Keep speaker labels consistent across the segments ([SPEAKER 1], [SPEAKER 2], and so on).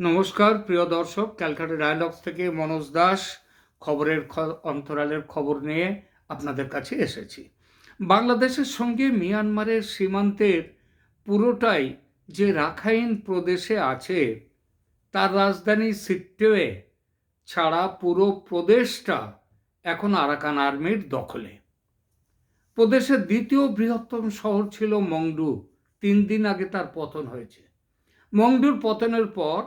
[SPEAKER 1] নমস্কার, প্রিয় দর্শক, ক্যালকাটা ডায়ালগস থেকে মনোজ দাস। খবরের অন্তরালের খবর নিয়ে আপনাদের কাছে এসেছি। বাংলাদেশের সঙ্গে মিয়ানমারের সীমান্তের পুরোটাই যে রাখাইন প্রদেশে আছে, তার রাজধানী সিট্টোয়ে ছাড়া পুরো প্রদেশটা এখন আরাকান আর্মির দখলে। প্রদেশের দ্বিতীয় বৃহত্তম শহর ছিল মংডু, তিন দিন আগে তার পতন হয়েছে। মংডুর পতনের পর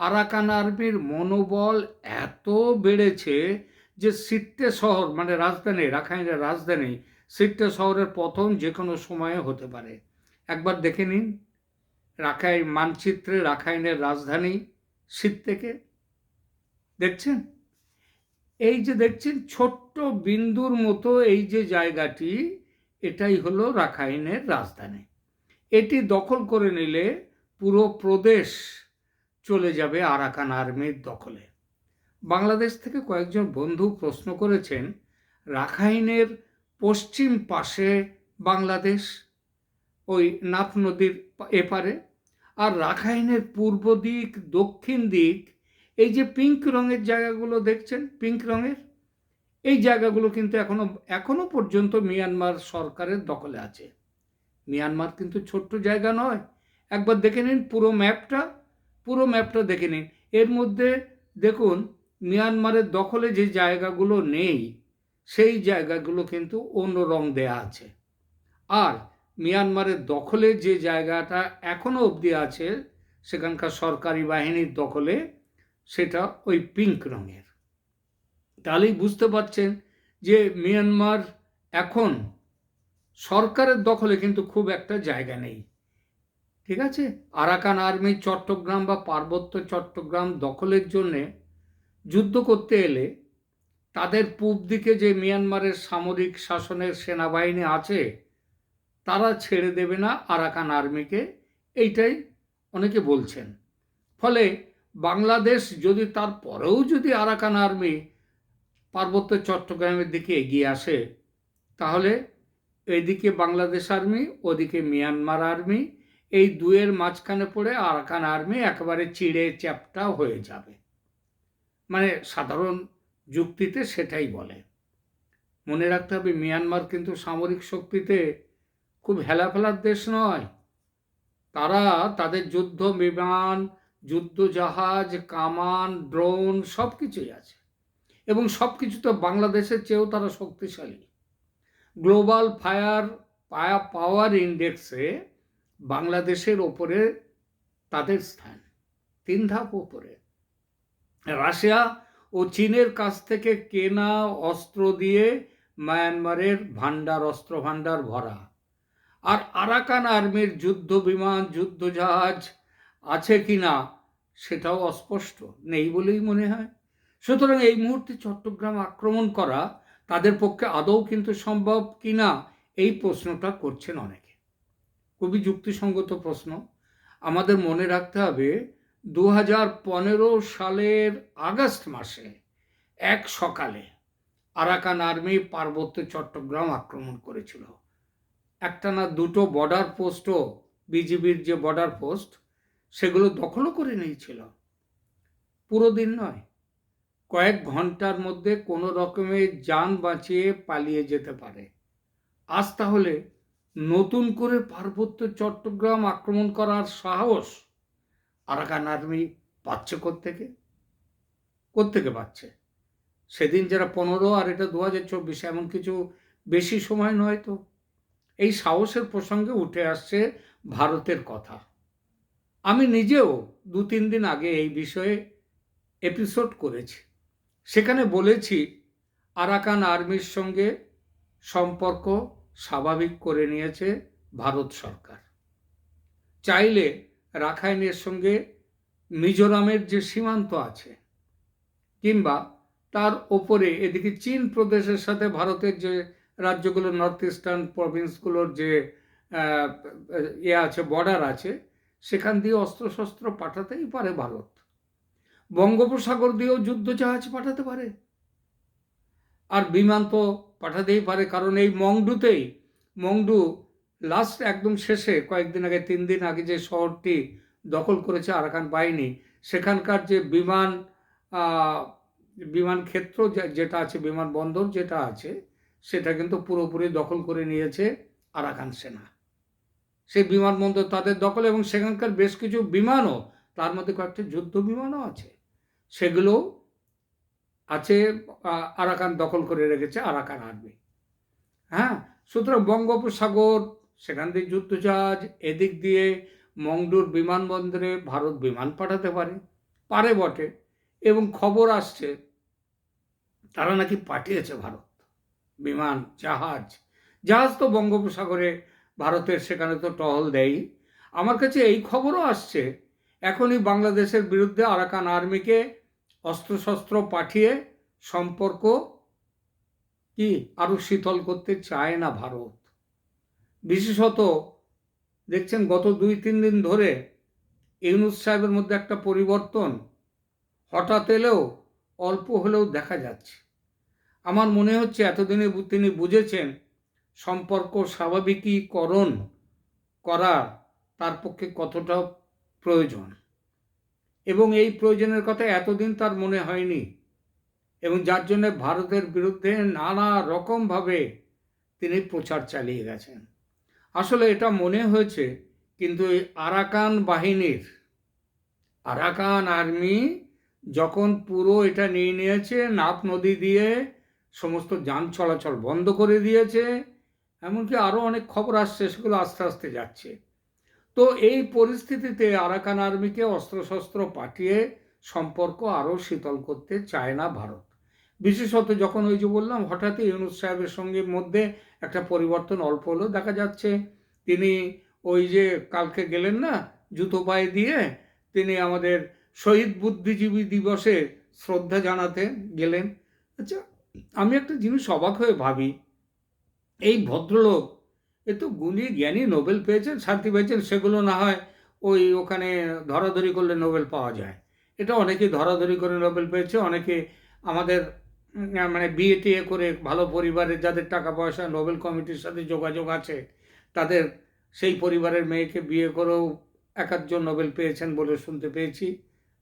[SPEAKER 1] আরাকান আর্মির মনোবল এত বেড়েছে যে সিট্টে শহর মানে রাজধানী, রাখাইনের রাজধানী, সিট্টে শহরের পতন যে কোনো সময়ে হতে পারে। একবার দেখে নিন রাখাই মানচিত্রে রাখাইনের রাজধানী সিট থেকে। দেখছেন? এই যে দেখছেন, ছোট্ট বিন্দুর মতো এই যে জায়গাটি, এটাই হলো রাখাইনের রাজধানী। এটি দখল করে নিলে পুরো প্রদেশ চলে যাবে আরাকান আর্মির দখলে। বাংলাদেশ থেকে কয়েকজন বন্ধু প্রশ্ন করেছেন, রাখাইনের পশ্চিম পাশে বাংলাদেশ, ওই নাফ নদীর এপারে আর রাখাইনের পূর্ব দিক, দক্ষিণ দিক, এই যে পিঙ্ক রঙের জায়গাগুলো দেখছেন, পিঙ্ক রঙের, এই জায়গাগুলো কিন্তু এখনও এখনও পর্যন্ত মিয়ানমার সরকারের দখলে আছে। মিয়ানমার কিন্তু ছোট্ট জায়গা নয়। একবার দেখে নিন পুরো ম্যাপটা। পুরো ম্যাপটা দেখে নিন। এর মধ্যে দেখুন, মিয়ানমারের দখলে যে জায়গাগুলো নেই, সেই জায়গাগুলো কিন্তু অন্য রং দেয়া আছে। আর মিয়ানমারের দখলে যে জায়গাটা এখনও অবধি আছে, সেখানকার সরকারি বাহিনীর দখলে, সেটা ওই পিঙ্ক রঙের। তাহলেই বুঝতে পারছেন যে মিয়ানমার এখন সরকারের দখলে কিন্তু খুব একটা জায়গা নেই। ঠিক আছে? আরাকান আর্মি চট্টগ্রাম বা পার্বত্য চট্টগ্রাম দখলের জন্যে যুদ্ধ করতে এলে তাদের পূব দিকে যে মিয়ানমারের সামরিক শাসনের সেনাবাহিনী আছে, তারা ছেড়ে দেবে না আরাকান আর্মিকে, এইটাই অনেকে বলছেন। ফলে বাংলাদেশ যদি তার পরেও যদি আরাকান আর্মি পার্বত্য চট্টগ্রামের দিকে এগিয়ে আসে, তাহলে এদিকে বাংলাদেশ আর্মি, ওদিকে মিয়ানমার আর্মি এই দুয়ের মাঝখানে পড়ে আরাকান আর্মি একেবারে চিড়ে চ্যাপটা হয়ে যাবে। মানে সাধারণ যুক্তিতে সেটাই বলে। মনে রাখতে হবে, মিয়ানমার কিন্তু সামরিক শক্তিতে খুব হেলাফেলার দেশ নয়। তারা তাদের যুদ্ধ বিমান, যুদ্ধ জাহাজ, কামান, ড্রোন সব কিছুই আছে। এবং সব কিছু তো বাংলাদেশের চেয়েও তারা শক্তিশালী। গ্লোবাল ফায়ার পাওয়ার ইন্ডেক্সে বাংলাদেশের ওপরে তাদের স্থান, তিন ধাপ ওপরে। রাশিয়া ও চীনের কাছ থেকে কেনা অস্ত্র দিয়ে মায়ানমারের ভাণ্ডার, অস্ত্র ভাণ্ডার ভরা। আর আরাকান আর্মির যুদ্ধ বিমান, যুদ্ধ জাহাজ আছে কি না সেটাও অস্পষ্ট, নেই বলেই মনে হয়। সুতরাং এই মুহূর্তে চট্টগ্রাম আক্রমণ করা তাদের পক্ষে আদৌ কিন্তু সম্ভব কি না, এই প্রশ্নটা করছেন অনেকে। খুবই যুক্তিসঙ্গত প্রশ্ন। আমাদের মনে রাখতে হবে দু হাজার পনেরো সালের আগস্ট মাসে এক সকালে আরাকান আর্মি পার্বত্য চট্টগ্রাম আক্রমণ করেছিল। একটা না দুটো বর্ডার পোস্টও বিজিবির যে বর্ডার পোস্ট সেগুলো দখলও করে নিয়েছিল। পুরো দিন নয়, কয়েক ঘণ্টার মধ্যে কোনো রকমে যান বাঁচিয়ে পালিয়ে যেতে পারে। আজ তাহলে নতুন করে পার্বত্য চট্টগ্রাম আক্রমণ করার সাহস আরাকান আর্মি পাচ্ছে কোত্থেকে? কোত্থেকে পাচ্ছে? সেদিন যারা পনেরো আর এটা দু হাজার চব্বিশে, এমন কিছু বেশি সময় নয় তো? এই সাহসের প্রসঙ্গে উঠে আসছে ভারতের কথা। আমি নিজেও দু তিন দিন আগে এই বিষয়ে এপিসোড করেছি। সেখানে বলেছি আরাকান আর্মির সঙ্গে সম্পর্ক স্বাভাবিক করে নিয়েছে ভারত সরকার। চাইলে রাখাইনের সঙ্গে মিজোরামের যে সীমান্ত আছে কিংবা তার ওপরে এদিকে চীন প্রদেশের সাথে ভারতের যে রাজ্যগুলো নর্থ ইস্টার্ন প্রভিন্সগুলোর যে আহ, ইয়ে আছে বর্ডার আছে সেখান দিয়ে অস্ত্রশস্ত্র পাঠাতেই পারে ভারত। বঙ্গোপসাগর দিয়েও যুদ্ধ জাহাজ পাঠাতে পারে। আর বিমান তো পাঠাতেই পারে, কারণ এই মংডুতেই, মংডু লাস্ট একদম শেষে, কয়েকদিন আগে, তিন দিন আগে যে শহরটি দখল করেছে আরাকান বাহিনী, সেখানকার যে বিমান বিমান ক্ষেত্র যেটা আছে বিমানবন্দর যেটা আছে, সেটা কিন্তু পুরোপুরি দখল করে নিয়েছে আরাকান সেনা। সেই বিমানবন্দর তাদের দখল এবং সেখানকার বেশ কিছু বিমানও, তার মধ্যে কয়েকটি যুদ্ধ বিমানও আছে। সেগুলো আরাকান দখল করে রেখেছে আরাকান আর্মি। হ্যাঁ সুতরাং বঙ্গোপসাগর, সেখান দিয়ে যুদ্ধজাহাজ, এদিক দিয়ে মংডুর বিমানবন্দরে ভারত বিমান পাঠাতে পারে পারে বটে, এবং খবর আসছে, তারা নাকি পাঠিয়েছে ভারত বিমান, জাহাজ। জাহাজ তো বঙ্গোপসাগরে ভারতের সেখানে তো টহল দেয় আমার কাছে এই খবরও আসছে, এখনই বাংলাদেশের বিরুদ্ধে আরাকান আর্মিকে অস্ত্রশস্ত্র পাঠিয়ে সম্পর্ক কি আরও শীতল করতে চায় না ভারত? বিশেষত দেখছেন গত দুই, তিন দিন ধরে ইউনুস সাহেবের মধ্যে একটা পরিবর্তন হঠাৎ এলেও অল্প হলেও দেখা যাচ্ছে। আমার মনে হচ্ছে এতদিনে তিনি বুঝেছেন সম্পর্ক স্বাভাবিকীকরণ করা তার পক্ষে কতটা প্রয়োজন। এবং এই প্রয়োজনের কথা এতদিন তার মনে হয়নি। এবং যার জন্য ভারতের বিরুদ্ধে নানা রকমভাবে তিনি প্রচার চালিয়ে গেছেন। আসলে এটা মনে হয়েছে, কিন্তু এই আরাকান বাহিনীর, আরাকান আর্মি যখন পুরো এটা নিয়ে নিয়েছে, নাপ নদী দিয়ে সমস্ত যান চলাচল বন্ধ করে দিয়েছে, এমনকি আরও অনেক খবর আসছে, সেগুলো আস্তে আস্তে যাচ্ছে। তো এই পরিস্থিতিতে আরাকান আর্মিকে অস্ত্রশস্ত্র পাঠিয়ে সম্পর্ক আরও শীতল করতে চায় না ভারত। বিশেষত যখন ওই যে বললাম, হঠাৎই ইউনুস সাহেবের সঙ্গে মধ্যে একটা পরিবর্তন অল্প হলেও দেখা যাচ্ছে তিনি ওই যে কালকে গেলেন না, জুতো পায়ে দিয়ে তিনি আমাদের শহীদ বুদ্ধিজীবী দিবসে শ্রদ্ধা জানাতে গেলেন। আচ্ছা আমি একটা জিনিস অবাক হয়ে ভাবি, এই ভদ্রলোক এ তো গুণী জ্ঞানী নোবেল পেয়েছেন, শান্তি পেয়েছেন, সেগুলো না হয় ওই ওখানে ধরাধরি করলে নোবেল পাওয়া যায়। এটা অনেকে ধরাধরি করে নোবেল পেয়েছে, অনেকে আমাদের মানে বিয়ে টিয়ে করে ভালো পরিবারের যাদের টাকা পয়সা, নোবেল কমিটির সাথে যোগাযোগ আছে, তাদের সেই পরিবারের মেয়েকে বিয়ে করেও এক একজন নোবেল পেয়েছেন বলে শুনতে পেয়েছি।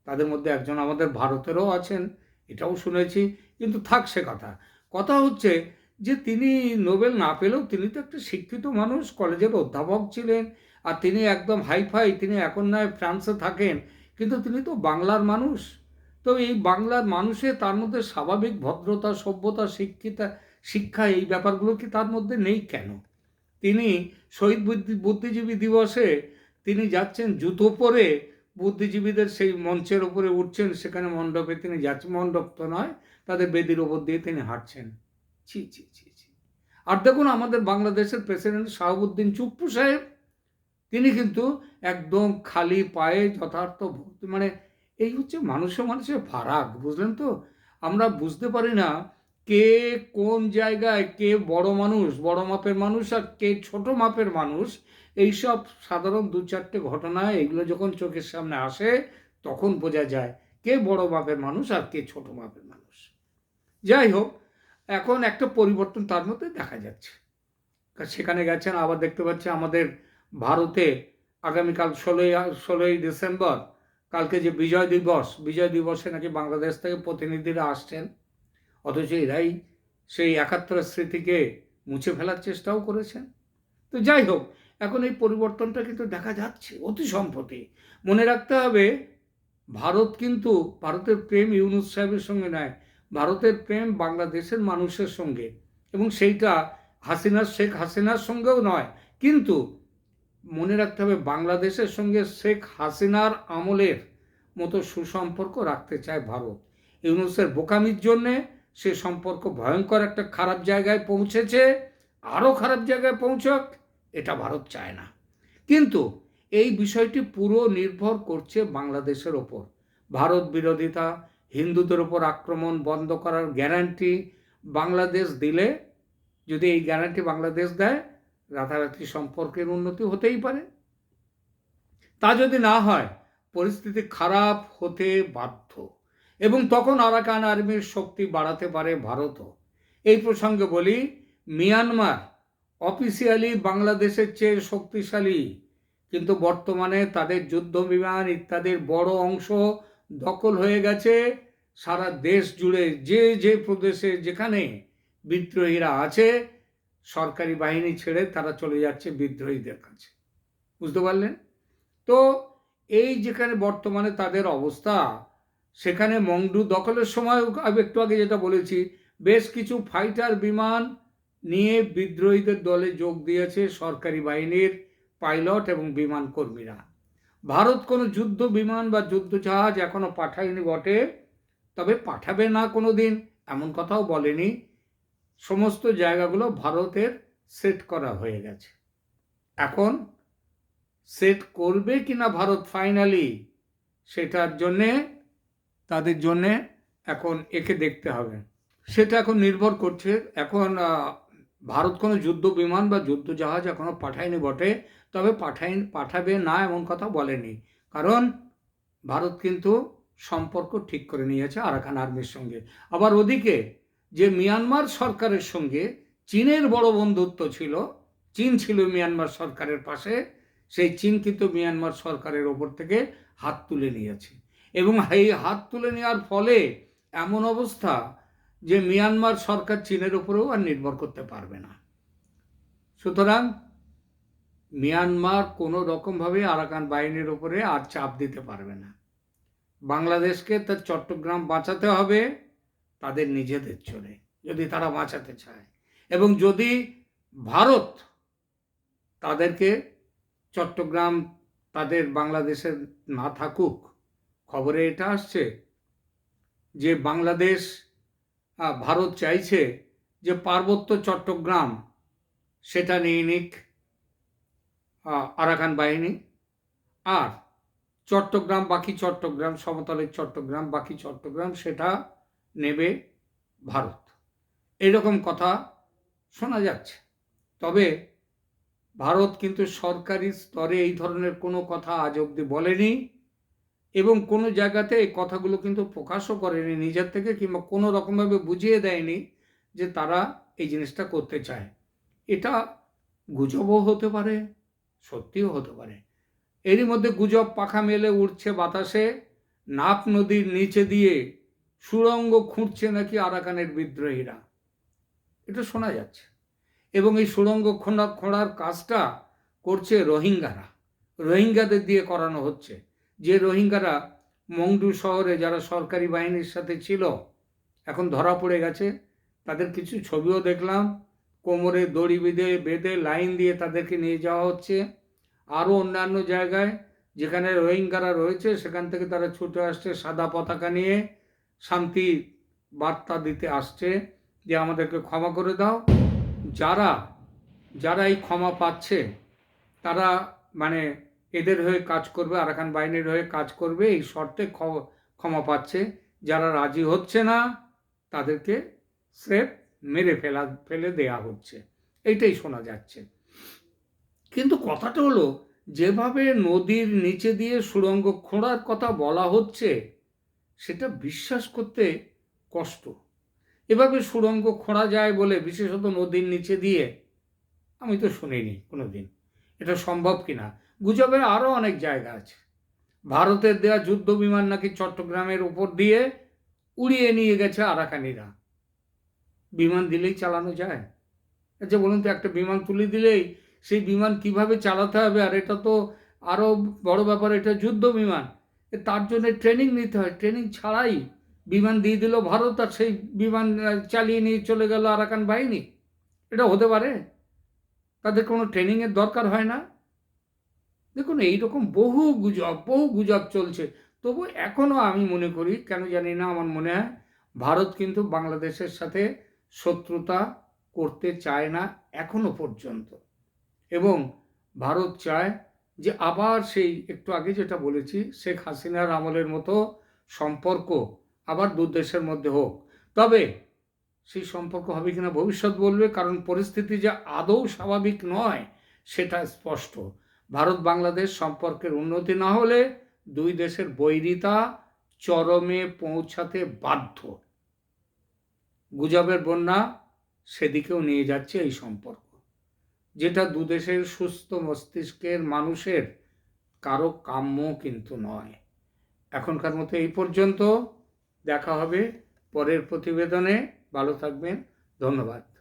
[SPEAKER 1] তাদের মধ্যে একজন আমাদের ভারতেরও আছেন, এটাও শুনেছি, কিন্তু থাক সে কথা। কথা হচ্ছে যে তিনি নোবেল না পেলেও তিনি তো একটা শিক্ষিত মানুষ, কলেজের অধ্যাপক ছিলেন আর তিনি একদম হাইফাই, তিনি এখন নয় ফ্রান্সে থাকেন, কিন্তু তিনি তো বাংলার মানুষ। তো এই বাংলার মানুষে তার মধ্যে স্বাভাবিক ভদ্রতা, সভ্যতা, শিক্ষিতা, শিক্ষা এই ব্যাপারগুলো কি তার মধ্যে নেই কেন? তিনি শহীদ বুদ্ধি, বুদ্ধিজীবী দিবসে তিনি যাচ্ছেন জুতো পরে, বুদ্ধিজীবীদের সেই মঞ্চের উপরে উঠছেন, সেখানে মণ্ডপে তিনি যাচ্ছেন, মণ্ডপ তো নয়, তাদের বেদির ওপর দিয়ে তিনি হাঁটছেন। ছি ছি ছি ছি। আর দেখুন আমাদের বাংলাদেশের প্রেসিডেন্ট শাহাবুদ্দিন চুপ্পু সাহেব, তিনি কিন্তু একদম খালি পায়ে যথার্থ মানে এই হচ্ছে মানুষে মানুষের ফারাক বুঝলেন তো? আমরা বুঝতে পারি না কে কোন জায়গায় কে বড় মানুষ, বড় মাপের মানুষ আর কে ছোট মাপের মানুষ। এইসব সাধারণ দু চারটে ঘটনা, এগুলো যখন চোখের সামনে আসে, তখন বোঝা যায় কে বড় মাপের মানুষ আর কে ছোট মাপের মানুষ। যাই হোক এখন একটা পরিবর্তন তার মধ্যে দেখা যাচ্ছে। সেখানে গেছেন, আবার দেখতে পাচ্ছি আমাদের ভারতে আগামীকাল ষোলোই ষোলোই ডিসেম্বর, কালকে যে বিজয় দিবস, বিজয় দিবসে নাকি বাংলাদেশ থেকে প্রতিনিধিরা আসছেন। অথচ এরাই সেই একাত্তরের স্মৃতিকে মুছে ফেলার চেষ্টাও করেছেন। তো যাই হোক, এখন এই পরিবর্তনটা কিন্তু দেখা যাচ্ছে, অতি সম্প্রতি। মনে রাখতে হবে, ভারত কিন্তু, ভারতের প্রেম ইউনুস সাহেবের সঙ্গে নয় ভারতের প্রেম বাংলাদেশের মানুষের সঙ্গে। এবং সেইটা হাসিনা শেখ হাসিনার সঙ্গেও নয়। কিন্তু মনে রাখতে হবে, বাংলাদেশের সঙ্গে শেখ হাসিনার আমলের মতো সুসম্পর্ক রাখতে চায় ভারত। ইউনুসের বোকামির জন্যে সে সম্পর্ক ভয়ঙ্কর একটা খারাপ জায়গায় পৌঁছেছে। আরও খারাপ জায়গায় পৌঁছক, এটা ভারত চায় না। কিন্তু এই বিষয়টি পুরো নির্ভর করছে বাংলাদেশের ওপর। ভারত বিরোধিতা হিন্দুদের ওপর আক্রমণ বন্ধ করার গ্যারান্টি বাংলাদেশ দিলে, যদি এই গ্যারান্টি বাংলাদেশ দেয়, রাতারাতি সম্পর্কের উন্নতি হতেই পারে। তা যদি না হয়, পরিস্থিতি খারাপ হতে বাধ্য। এবং তখন আরাকান আর্মির শক্তি বাড়াতে পারে ভারতও। এই প্রসঙ্গে বলি, মিয়ানমার অফিসিয়ালি বাংলাদেশের চেয়ে শক্তিশালী। কিন্তু বর্তমানে তাদের যুদ্ধ বিমান ইত্যাদির বড় অংশ দখল হয়ে গেছে। সারা দেশ জুড়ে যে যে প্রদেশে যেখানে বিদ্রোহীরা আছে, সরকারি বাহিনী ছেড়ে তারা চলে যাচ্ছে বিদ্রোহীদের কাছে। বুঝতে পারলেন? তো এই যেখানে বর্তমানে তাদের অবস্থা, সেখানে মংডু দখলের সময় আমি একটু আগে যেটা বলেছি, বেশ কিছু ফাইটার বিমান নিয়ে বিদ্রোহীদের দলে যোগ দিয়েছে সরকারি বাহিনীর পাইলট এবং বিমান কর্মীরা। ভারত কোনো যুদ্ধ, বিমান বা যুদ্ধ জাহাজ এখনও পাঠায়নি বটে। তবে পাঠাবে না কোনো দিন, এমন কথাও বলেনি। সমস্ত জায়গাগুলো ভারতের সেট করা হয়ে গেছে। এখন সেট করবে কিনা ভারত ফাইনালি, সেটার জন্যে, তাদের জন্যে এখন একে দেখতে হবে। সেটা এখন নির্ভর করছে, এখন ভারত কোনো যুদ্ধ বিমান বা যুদ্ধ জাহাজ এখনও পাঠায়নি বটে, তবে পাঠাই, পাঠাবে না এমন কথা বলেনি। কারণ ভারত কিন্তু সম্পর্ক ঠিক করে নিয়েছে আরাকান আর্মির সঙ্গে। আবার ওদিকে যে মিয়ানমার সরকারের সঙ্গে চীনের বড় বন্ধুত্ব ছিল, চীন ছিল মিয়ানমার সরকারের পাশে, সেই চীন কিন্তু মিয়ানমার সরকারের ওপর থেকে হাত তুলে নিয়েছে। এবং এই হাত তুলে নেওয়ার ফলে এমন অবস্থা যে মিয়ানমার সরকার চীনের উপরেও আর নির্ভর করতে পারবে না। সুতরাং মিয়ানমার কোনো রকমভাবে আরাকান বাহিনীর উপরে আর চাপ দিতে পারবে না। বাংলাদেশকে তার চট্টগ্রাম বাঁচাতে হবে, তাদের নিজেদের চলে যদি তারা বাঁচাতে চায়। এবং যদি ভারত তাদেরকে চট্টগ্রাম তাদের বাংলাদেশের না থাকুক, খবরে এটা আসছে যে বাংলাদেশ ভারত চাইছে যে পার্বত্য চট্টগ্রাম সেটা নিয়ে নিক আরাকান বাহিনী। আর চট্টগ্রাম বাকি চট্টগ্রাম, সমতলের চট্টগ্রাম বাকি চট্টগ্রাম, সেটা নেবে ভারত। এরকম কথা শোনা যাচ্ছে। তবে ভারত কিন্তু সরকারি স্তরে এই ধরনের কোনো কথা আজ অবধি বলেনি। এবং কোনো জায়গাতে এই কথাগুলো কিন্তু প্রকাশও করেনি, নিজের থেকে কিংবা কোনো রকমভাবে বুঝিয়ে দেয়নি যে তারা এই জিনিসটা করতে চায়। এটা গুজবও হতে পারে, সত্যিও হতে পারে। এরই মধ্যে গুজব পাখা মেলে উঠছে বাতাসে নাপ নদীর নিচে দিয়ে সুড়ঙ্গ খুঁড়ছে নাকি আরাকানের বিদ্রোহীরা। এটা শোনা যাচ্ছে। এবং এই সুড়ঙ্গ খোঁড়া খোঁড়ার কাজটা করছে রোহিঙ্গারা। রোহিঙ্গাদের দিয়ে করানো হচ্ছে। যে রোহিঙ্গারা মংডু শহরে যারা সরকারি বাহিনীর সাথে ছিল, এখন ধরা পড়ে গেছে। তাদের কিছু ছবিও দেখলাম। কোমরে দড়ি বেঁধে বেঁধে লাইন দিয়ে তাদেরকে নিয়ে যাওয়া হচ্ছে। আরও অন্যান্য জায়গায় যেখানে রোহিঙ্গারা রয়েছে, সেখান থেকে তারা ছুটে আসছে সাদা পতাকা নিয়ে। শান্তি বার্তা দিতে আসছে যে আমাদেরকে ক্ষমা করে দাও। যারা যারা এই ক্ষমা পাচ্ছে, তারা মানে এদের হয়ে কাজ করবে, আরাকান বাহিনীর হয়ে কাজ করবে, এই শর্তে ক্ষ- ক্ষমা পাচ্ছে। যারা রাজি হচ্ছে না, তাদেরকে স্রেফ মেরে ফেলা, ফেলে দেয়া হচ্ছে। এইটাই শোনা যাচ্ছে। কিন্তু কথাটা হলো, যেভাবে নদীর নিচে দিয়ে সুড়ঙ্গ খোঁড়ার কথা বলা হচ্ছে, সেটা বিশ্বাস করতে কষ্ট। এভাবে সুড়ঙ্গ খোঁড়া যায় বলে বিশেষত নদীর নিচে দিয়ে, আমি তো শুনিনি কোনো দিন এটা সম্ভব কিনা? গুজবের আরও অনেক জায়গা আছে। ভারতের দেওয়া যুদ্ধ বিমান নাকি চট্টগ্রামের উপর দিয়ে উড়িয়ে নিয়ে গেছে আরাকানিরা। বিমান দিলেই চালানো যায়। আচ্ছা বলুন তো, একটা বিমান তুলে দিলেই সেই বিমান কীভাবে চালাতে হবে? আর এটা তো আরও বড় ব্যাপার, এটা যুদ্ধ বিমান তার জন্য ট্রেনিং নিতে হয়। ট্রেনিং ছাড়াই বিমান দিয়ে দিল ভারত, আর সেই বিমান চালিয়ে নিয়ে চলে গেল আরাকান বাহিনী। এটা হতে পারে? তাদের কোনো ট্রেনিংয়ের দরকার হয় না? দেখুন, এইরকম বহু গুজব বহু গুজব চলছে। তবু এখনও আমি মনে করি, কেন জানি না, আমার মনে হয় ভারত কিন্তু বাংলাদেশের সাথে শত্রুতা করতে চায় না এখনও পর্যন্ত। এবং ভারত চায় যে আবার সেই, একটু আগে যেটা বলেছি, শেখ হাসিনার আমলের মতো সম্পর্ক আবার দু দেশের মধ্যে হোক। তবে সেই সম্পর্ক হবে কিনা ভবিষ্যৎ বলবে, কারণ পরিস্থিতি যে আদৌ স্বাভাবিক নয়, সেটা স্পষ্ট। ভারত বাংলাদেশ সম্পর্কের উন্নতি না হলে দুই দেশের বৈরিতা চরমে পৌঁছাতে বাধ্য। গুজবের বন্যা সেদিকেও নিয়ে যাচ্ছে এই সম্পর্ক। যেটা দুদেশের সুস্থ মস্তিষ্কের মানুষের কারও কাম্য কিন্তু নয়। এখনকার মতো এই পর্যন্ত। দেখা হবে পরের প্রতিবেদনে। ভালো থাকবেন। ধন্যবাদ।